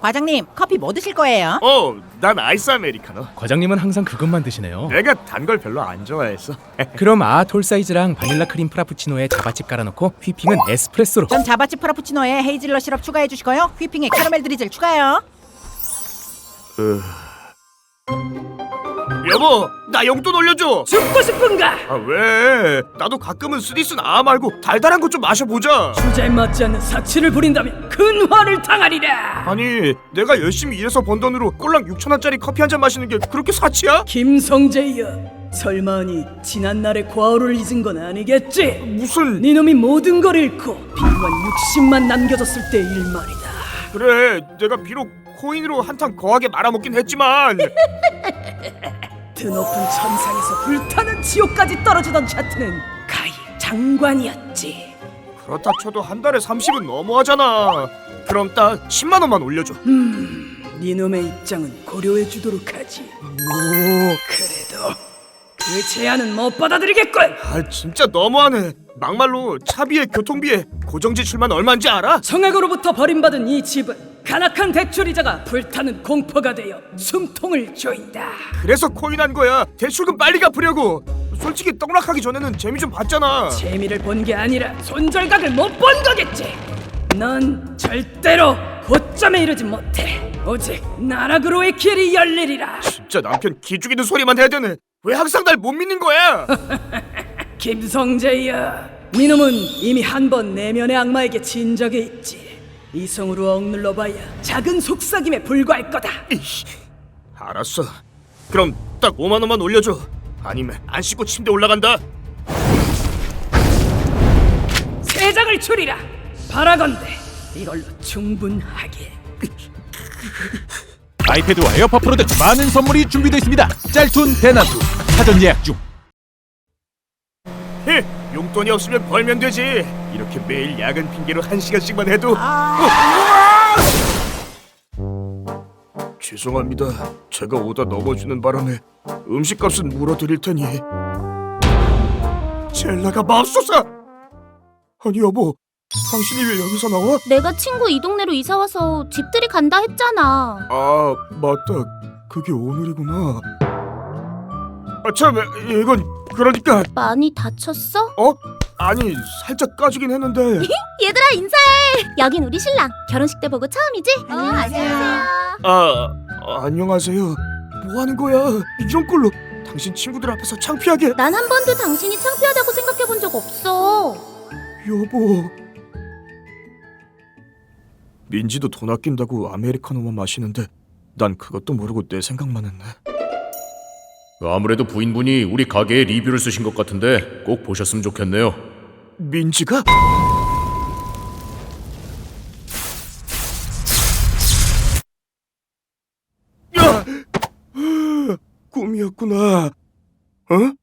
과장님 커피 뭐 드실 거예요? 어, 난 아이스 아메리카노. 과장님은 항상 그것만 드시네요. 내가 단 걸 별로 안 좋아해서. 그럼 아톨 사이즈랑 바닐라 크림 프라푸치노에 자바칩 깔아놓고 휘핑은 에스프레소로. 전 자바치 프라푸치노에 헤이즐넛 시럽 추가해 주시고요. 휘핑에 카라멜 드리즐 추가요. 여보, 나 용돈 올려줘. 죽고 싶은가? 아 왜? 나도 가끔은 쓰디쓴 아 말고 달달한 거 좀 마셔보자. 주제에 맞지 않는 사치를 부린다면 큰 화를 당하리라. 아니, 내가 열심히 일해서 번 돈으로 꼴랑 6천 원짜리 커피 한 잔 마시는 게 그렇게 사치야? 김성재여, 설마니 지난 날의 과오를 잊은 건 아니겠지? 무슨? 네 놈이 모든 걸 잃고 빈관 60만 남겨졌을 때의 일 말이다. 그래, 내가 비록 코인으로 한탕 거하게 말아먹긴 했지만 드높은 천상에서 불타는 지옥까지 떨어지던 차트는 가히 장관이었지. 그렇다 쳐도 한 달에 30은 너무하잖아. 그럼 딱 10만 원만 올려줘. 네놈의 입장은 고려해 주도록 하지. 오, 그래도 그 제안은 못 받아들이겠군. 아 진짜 너무하네. 막말로 차비에 교통비에 고정 지출만 얼마인지 알아? 청액으로부터 버림받은 이 집은 간악한 대출이자가 불타는 공포가 되어 숨통을 조인다. 그래서 코인한 거야. 대출금 빨리 갚으려고. 솔직히 떡락하기 전에는 재미 좀 봤잖아. 재미를 본 게 아니라 손절각을 못 본 거겠지. 넌 절대로 고점에 이르지 못해. 오직 나락으로의 길이 열리리라. 진짜 남편 기죽이는 소리만 해야 되네. 왜 항상 날 못 믿는 거야? 김성재야, 네놈은 이미 한 번 내면의 악마에게 진 적이 있지. 이성으로 억눌러봐야 작은 속삭임에 불과할 거다. 이씨, 알았어. 그럼 딱 5만 원만 올려줘. 아니면 안 씻고 침대 올라간다. 세 장을 줄이라. 바라건대 이걸로 충분하게. 아이패드와 에어팟 프로 등 많은 선물이 준비되어 있습니다. 짤툰 대나투 사전 예약 중. 헤, 용돈이 없으면 벌면 되지. 이렇게 매일 야근 핑계로 한 시간씩만 해도. 어. 죄송합니다. 제가 오다 넘어지는 바람에 음식값은 물어드릴 테니. 젤라가 맙소사. 아니 여보, 당신이 왜 여기서 나와? 내가 친구 이 동네로 이사 와서 집들이 간다 했잖아. 아 맞다, 그게 오늘이구나. 아참 이건 그러니까 많이 다쳤어? 어? 아니 살짝 까지긴 했는데. 얘들아 인사해. 여긴 우리 신랑. 결혼식 때 보고 처음이지? 어, 안녕하세요. 아, 아, 안녕하세요. 뭐 하는 거야? 이런 걸로 당신 친구들 앞에서 창피하게. 난 한 번도 당신이 창피하다고 생각해 본 적 없어. 여보. 민지도 돈 아낀다고 아메리카노만 마시는데 난 그것도 모르고 내 생각만 했네. 아무래도 부인분이 우리 가게에 리뷰를 쓰신 것 같은데 꼭 보셨으면 좋겠네요. 민지가? 야! 꿈이었구나. 어?